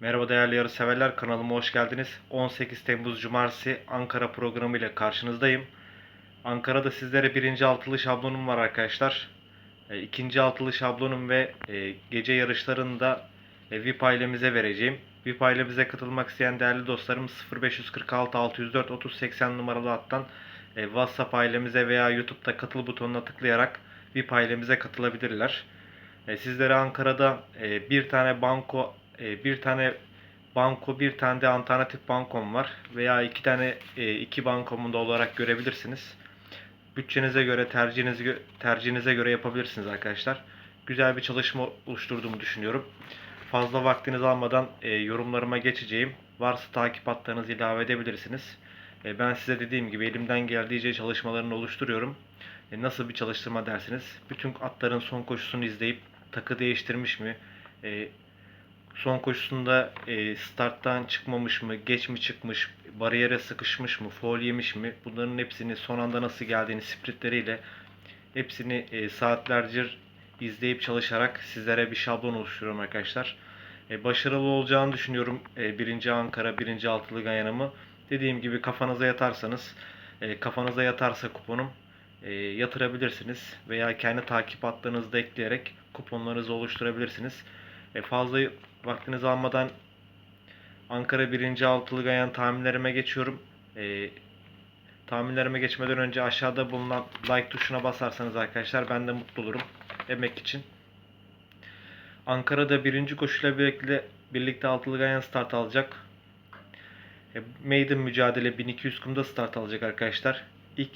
Merhaba değerli yarı severler kanalıma hoş geldiniz. 18 Temmuz Cumartesi Ankara programı ile karşınızdayım. Ankara'da sizlere birinci altılı şablonum var arkadaşlar. E, ikinci altılı şablonum ve e, gece yarışlarında e, VIP ailemize vereceğim. VIP ailemize katılmak isteyen değerli dostlarım 0546 604 30 80 numaralı hattan e, WhatsApp ailemize veya YouTube'da katıl butonuna tıklayarak VIP ailemize katılabilirler. Sizlere Ankara'da bir tane banko, e, bir tane banko, bir tane de alternatif bankom var veya iki tane e, iki bankomun da olarak görebilirsiniz. Bütçenize göre, tercihinize, gö- tercihinize göre yapabilirsiniz arkadaşlar. Güzel bir çalışma oluşturduğumu düşünüyorum. Fazla vaktinizi almadan e, yorumlarıma geçeceğim. Varsa takip hatlarınızı ilave edebilirsiniz. E, ben size dediğim gibi elimden geldiğince çalışmalarını oluşturuyorum. E, nasıl bir çalıştırma dersiniz? Bütün atların son koşusunu izleyip takı değiştirmiş mi? E, son koşusunda e, starttan çıkmamış mı? Geç mi çıkmış? Bariyere sıkışmış mı? Foul yemiş mi? Bunların hepsini son anda nasıl geldiğini spritleriyle hepsini e, saatlerce izleyip çalışarak sizlere bir şablon oluşturuyorum arkadaşlar. E, başarılı olacağını düşünüyorum. E, birinci Ankara, birinci altılı Ganyan'ımı. Dediğim gibi kafanıza yatarsanız, kafanıza yatarsa kuponum yatırabilirsiniz veya kendi takip hatlarınızda ekleyerek kuponlarınızı oluşturabilirsiniz. E, fazla vaktinizi almadan Ankara 1. altılı gayan tahminlerime geçiyorum. E, tahminlerime geçmeden önce aşağıda bulunan like tuşuna basarsanız arkadaşlar ben de mutlu olurum emek için. Ankara'da birinci koşuyla birlikte, birlikte altılı gayan start alacak. E, Maiden mücadele 1200 kumda start alacak arkadaşlar. İlk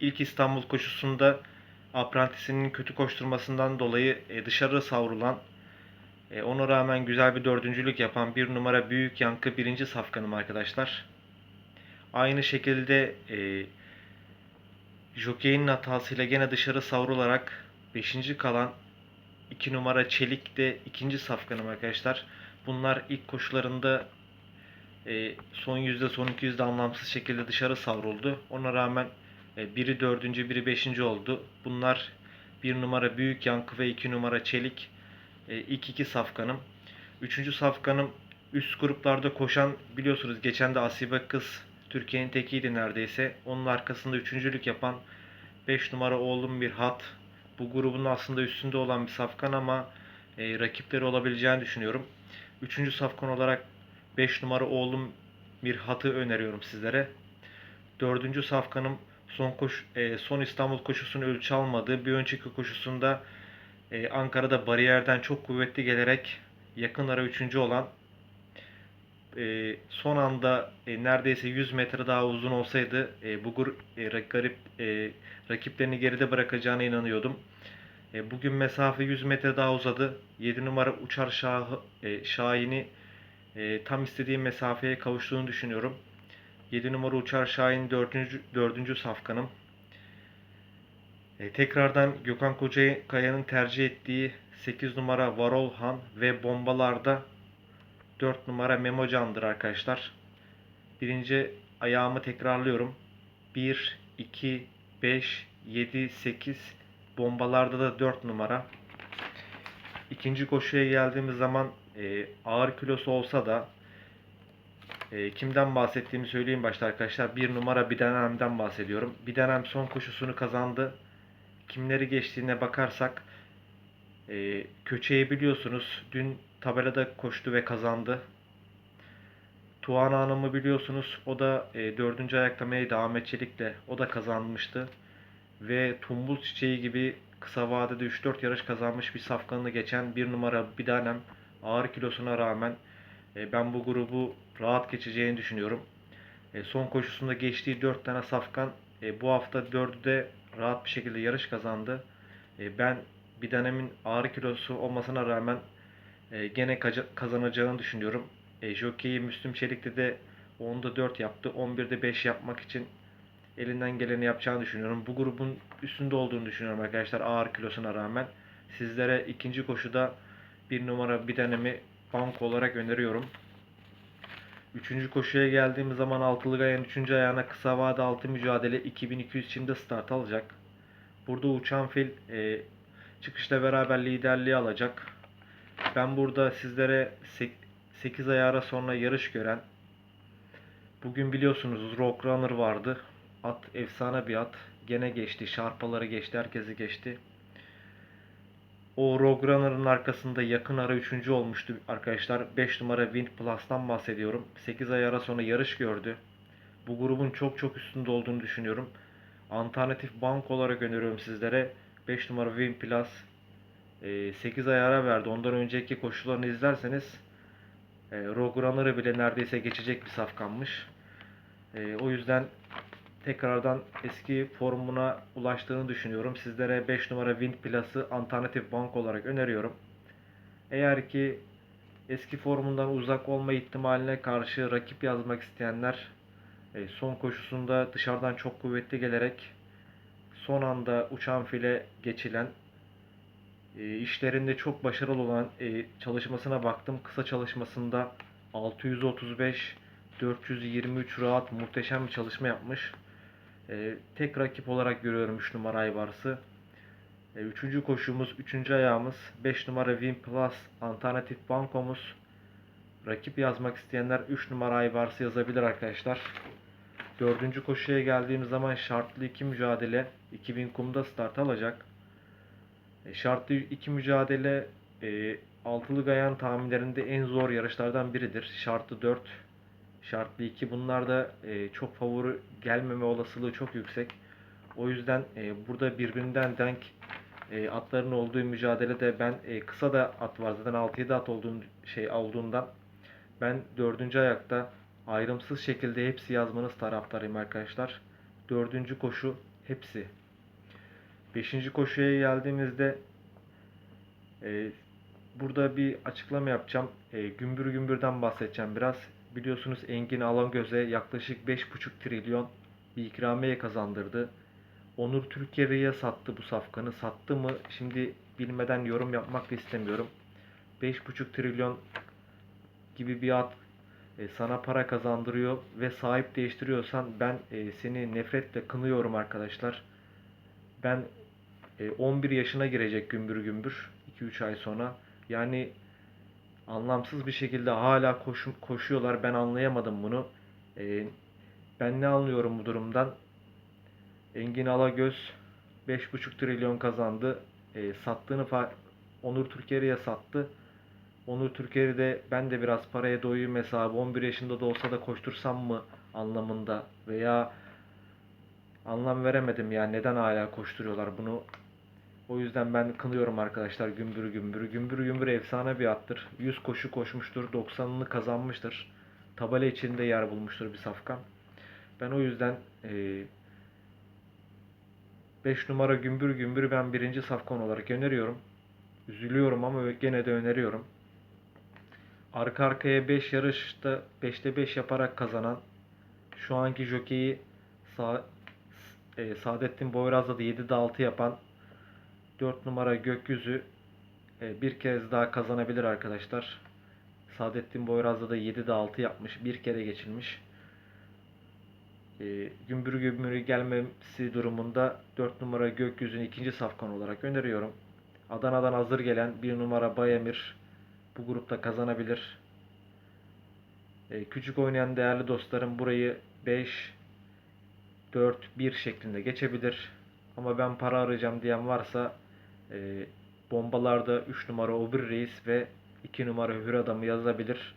ilk İstanbul koşusunda aprantisinin kötü koşturmasından dolayı e, dışarı savrulan e, ona rağmen güzel bir dördüncülük yapan bir numara büyük yankı birinci safkanım arkadaşlar. Aynı şekilde e, Jockey'in hatasıyla gene dışarı savrularak 5. kalan 2 numara Çelik de ikinci safkanım arkadaşlar. Bunlar ilk koşularında e, son yüzde son iki yüzde anlamsız şekilde dışarı savruldu. Ona rağmen e, biri dördüncü, biri beşinci oldu. Bunlar bir numara Büyük Yankı ve iki numara Çelik. E, ilk iki safkanım. Üçüncü safkanım üst gruplarda koşan biliyorsunuz geçen de Asibe Kız Türkiye'nin tekiydi neredeyse. Onun arkasında üçüncülük yapan 5 numara oğlum bir hat. Bu grubun aslında üstünde olan bir safkan ama e, rakipleri olabileceğini düşünüyorum. Üçüncü safkan olarak 5 numara oğlum bir hatı öneriyorum sizlere. Dördüncü safkanım son koş e, son İstanbul koşusunu ölçü almadığı bir önceki koşusunda e, Ankara'da bariyerden çok kuvvetli gelerek yakın ara üçüncü olan e, son anda e, neredeyse 100 metre daha uzun olsaydı e, bu gru- e, ra- garip e, rakiplerini geride bırakacağına inanıyordum. E, bugün mesafe 100 metre daha uzadı. 7 numara Uçar Şahı, e, Şahin'i e, tam istediğim mesafeye kavuştuğunu düşünüyorum. 7 numara Uçar Şahin 4. 4. safkanım. E, tekrardan Gökhan Kocakaya'nın tercih ettiği 8 numara Varolhan ve bombalarda 4 numara Memocan'dır arkadaşlar. Birinci ayağımı tekrarlıyorum. 1, 2, 5, 7, 8 bombalarda da 4 numara. İkinci koşuya geldiğimiz zaman e, ağır kilosu olsa da e, kimden bahsettiğimi söyleyeyim başta arkadaşlar. Bir numara Bidenem'den bahsediyorum. Bidenem son koşusunu kazandı. Kimleri geçtiğine bakarsak e, Köçe'yi biliyorsunuz. Dün tabelada koştu ve kazandı. Tuğan Hanım'ı biliyorsunuz. O da e, dördüncü ayaklamaya Ahmet Çelik'le o da kazanmıştı. Ve Tumbul Çiçeği gibi kısa vadede 3-4 yarış kazanmış bir safkanını geçen bir numara Bidanem ağır kilosuna rağmen e, ben bu grubu rahat geçeceğini düşünüyorum. E, son koşusunda geçtiği 4 tane safkan e, bu hafta 4'ü de rahat bir şekilde yarış kazandı. E, ben Bidanem'in ağır kilosu olmasına rağmen e, gene kaza- kazanacağını düşünüyorum. E, Jockey'i Müslüm Çelik'te de 10'da 4 yaptı. 11'de 5 yapmak için elinden geleni yapacağını düşünüyorum. Bu grubun üstünde olduğunu düşünüyorum arkadaşlar ağır kilosuna rağmen. Sizlere ikinci koşuda bir numara bir denemi bank olarak öneriyorum. Üçüncü koşuya geldiğimiz zaman altılı gayanın üçüncü ayağına kısa vade altı mücadele 2200 çimde start alacak. Burada uçan fil e, çıkışla beraber liderliği alacak. Ben burada sizlere 8 ay ara sonra yarış gören bugün biliyorsunuz Roadrunner vardı. At efsane bir at. Gene geçti. Şarpaları geçti. Herkesi geçti. O Roadrunner'ın arkasında yakın ara 3. olmuştu arkadaşlar. 5 numara Wind Plus'tan bahsediyorum. 8 ay ara sonra yarış gördü. Bu grubun çok çok üstünde olduğunu düşünüyorum. Alternatif bank olarak öneriyorum sizlere. 5 numara Wind Plus 8 ay ara verdi. Ondan önceki koşularını izlerseniz e, Roadrunner'ı bile neredeyse geçecek bir safkanmış. E, o yüzden tekrardan eski formuna ulaştığını düşünüyorum. Sizlere 5 numara Wind Plus'ı alternatif bank olarak öneriyorum. Eğer ki eski formundan uzak olma ihtimaline karşı rakip yazmak isteyenler e, son koşusunda dışarıdan çok kuvvetli gelerek son anda uçan file geçilen e, işlerinde çok başarılı olan e, çalışmasına baktım. Kısa çalışmasında 635 423 rahat muhteşem bir çalışma yapmış. E, tek rakip olarak görüyorum 3 numara Aybars'ı. E, üçüncü koşumuz, üçüncü ayağımız 5 numara Win Plus alternatif bankomuz. Rakip yazmak isteyenler 3 numara Aybars'ı yazabilir arkadaşlar. Dördüncü koşuya geldiğim zaman şartlı iki mücadele 2000 kumda start alacak. E, Şartlı iki mücadele e, altılı gayan tahminlerinde en zor yarışlardan biridir. Şartlı 4, şartlı 2 bunlar da e, çok favori gelmeme olasılığı çok yüksek. O yüzden e, burada birbirinden denk e, atların olduğu mücadelede ben e, kısa da at var zaten 6-7 at olduğum şey olduğundan ben dördüncü ayakta ayrımsız şekilde hepsi yazmanız taraftarıyım arkadaşlar. Dördüncü koşu hepsi. Beşinci koşuya geldiğimizde e, burada bir açıklama yapacağım. E, gümbür gümbürden bahsedeceğim biraz. Biliyorsunuz Engin Alangöz'e yaklaşık 5,5 trilyon bir ikramiye kazandırdı. Onur Türkiye'ye sattı bu safkanı. Sattı mı? Şimdi bilmeden yorum yapmak da istemiyorum. 5,5 trilyon gibi bir at e, sana para kazandırıyor ve sahip değiştiriyorsan ben e, seni nefretle kınıyorum arkadaşlar. Ben e, 11 yaşına girecek gümbür gümbür 2-3 ay sonra. Yani anlamsız bir şekilde hala koşu, koşuyorlar. Ben anlayamadım bunu. E, ben ne anlıyorum bu durumdan? Engin Alagöz 5,5 trilyon kazandı. E, sattığını Onur Türkiye'ye sattı. Onur Türkiye'de ben de biraz paraya doyuyum hesabı 11 yaşında da olsa da koştursam mı anlamında veya anlam veremedim ya neden hala koşturuyorlar bunu. O yüzden ben kınıyorum arkadaşlar gümbür gümbür. Gümbür gümbür efsane bir attır. 100 koşu koşmuştur. 90'ını kazanmıştır. Tabela içinde yer bulmuştur bir safkan. Ben o yüzden e, 5 numara gümbür gümbür ben birinci safkan olarak öneriyorum. Üzülüyorum ama gene de öneriyorum. Arka arkaya 5 yarışta 5'te 5 yaparak kazanan şu anki jokeyi Sa e, Saadettin Boyraz'da da 7'de 6 yapan 4 numara gökyüzü e, bir kez daha kazanabilir arkadaşlar. Saadettin Boyraz'da da 7'de 6 yapmış. Bir kere geçilmiş. E, gümbür gümbürü gelmesi durumunda 4 numara gökyüzünü ikinci safkan olarak öneriyorum. Adana'dan hazır gelen 1 numara Bayemir bu grupta kazanabilir. E, küçük oynayan değerli dostlarım burayı 5 4 1 şeklinde geçebilir. Ama ben para arayacağım diyen varsa e, bombalarda 3 numara Obir Reis ve 2 numara Hür Adam'ı yazabilir.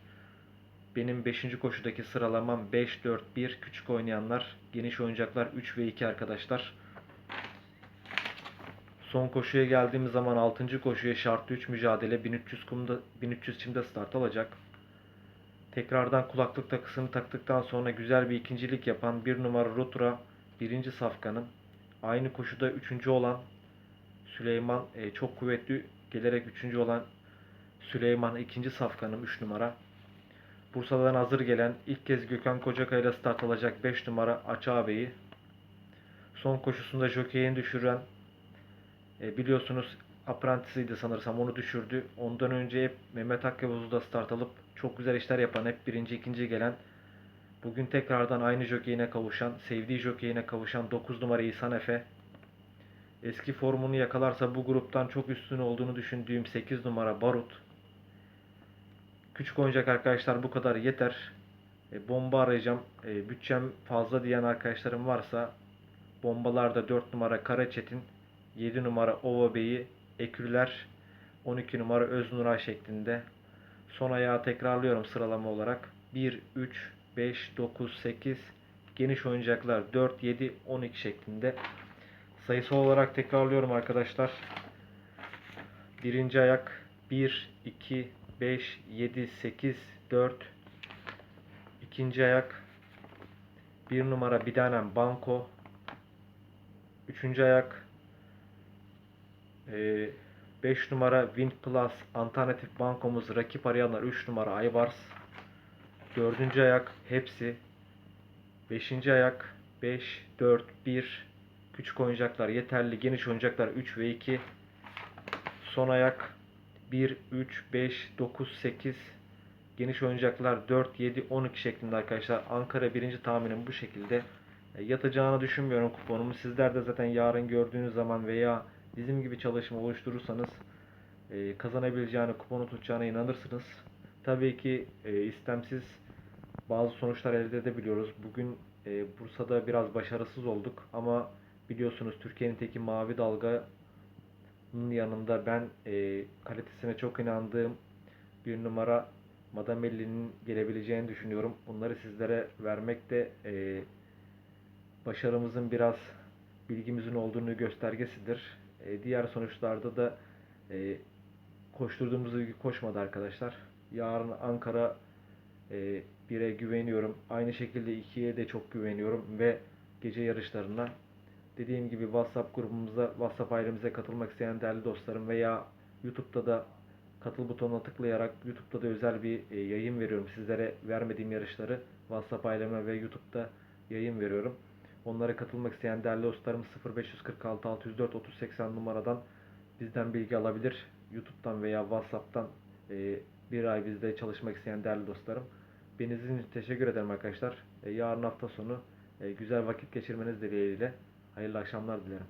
Benim 5. koşudaki sıralamam 5 4 1 küçük oynayanlar, geniş oyuncaklar 3 ve 2 arkadaşlar. Son koşuya geldiğimiz zaman 6. koşuya şartlı 3 mücadele 1300 kumda 1300 çimde start alacak. Tekrardan kulaklık takısını taktıktan sonra güzel bir ikincilik yapan 1 numara Rotura birinci safkanım. Aynı koşuda 3. olan Süleyman e, çok kuvvetli gelerek 3. olan Süleyman ikinci safkanım 3 numara. Bursa'dan hazır gelen ilk kez Gökhan Kocakaya ile start alacak 5 numara Açı ağabeyi. Son koşusunda jokeyini düşüren e, biliyorsunuz Apprentice'ıydı sanırsam onu düşürdü. Ondan önce hep Mehmet Akkavuz'u da start alıp çok güzel işler yapan hep birinci ikinci gelen bugün tekrardan aynı jokeyine kavuşan sevdiği jokeyine kavuşan 9 numara İhsan Efe eski formunu yakalarsa bu gruptan çok üstün olduğunu düşündüğüm 8 numara Barut Küçük oyuncak arkadaşlar bu kadar yeter. E, bomba arayacağım. E, bütçem fazla diyen arkadaşlarım varsa bombalarda 4 numara Karaçetin, 7 numara Ova Bey'i, Ekürler, 12 numara Öznura şeklinde. Son ayağı tekrarlıyorum sıralama olarak. 1, 3, 5, 9, 8, geniş oyuncaklar 4, 7, 12 şeklinde. Sayısal olarak tekrarlıyorum arkadaşlar. Birinci ayak 1, 2, 5, 7, 8, 4. İkinci ayak 1 numara Bidanem Banko. Üçüncü ayak 5 numara Wind Plus alternatif bankomuz rakip arayanlar 3 numara Aybars. Dördüncü ayak hepsi. Beşinci ayak 5, 4, 1. Küçük oyuncaklar yeterli. Geniş oyuncaklar 3 ve 2. Son ayak 1, 3, 5, 9, 8. Geniş oyuncaklar 4, 7, 12 şeklinde arkadaşlar. Ankara birinci tahminim bu şekilde. E, Yatacağını düşünmüyorum kuponumu. Sizler de zaten yarın gördüğünüz zaman veya bizim gibi çalışma oluşturursanız e, kazanabileceğini, kuponu tutacağına inanırsınız. Tabii ki e, istemsiz bazı sonuçlar elde edebiliyoruz. Bugün e, Bursa'da biraz başarısız olduk ama biliyorsunuz Türkiye'nin teki mavi dalganın yanında ben e, kalitesine çok inandığım bir numara Madamelli'nin gelebileceğini düşünüyorum. Bunları sizlere vermek de e, başarımızın biraz bilgimizin olduğunu göstergesidir. E, diğer sonuçlarda da e, koşturduğumuz gibi koşmadı arkadaşlar. Yarın Ankara e, 1'e güveniyorum. Aynı şekilde 2'ye de çok güveniyorum ve gece yarışlarına dediğim gibi WhatsApp grubumuza, WhatsApp ailemize katılmak isteyen değerli dostlarım veya YouTube'da da katıl butonuna tıklayarak YouTube'da da özel bir e, yayın veriyorum. Sizlere vermediğim yarışları WhatsApp aileme ve YouTube'da yayın veriyorum. Onlara katılmak isteyen değerli dostlarım 0546 604 3080 numaradan bizden bilgi alabilir. YouTube'dan veya WhatsApp'tan e, bir ay bizde çalışmak isteyen değerli dostlarım. Beni için teşekkür ederim arkadaşlar. E, yarın hafta sonu e, güzel vakit geçirmeniz dileğiyle. Hayırlı akşamlar dilerim.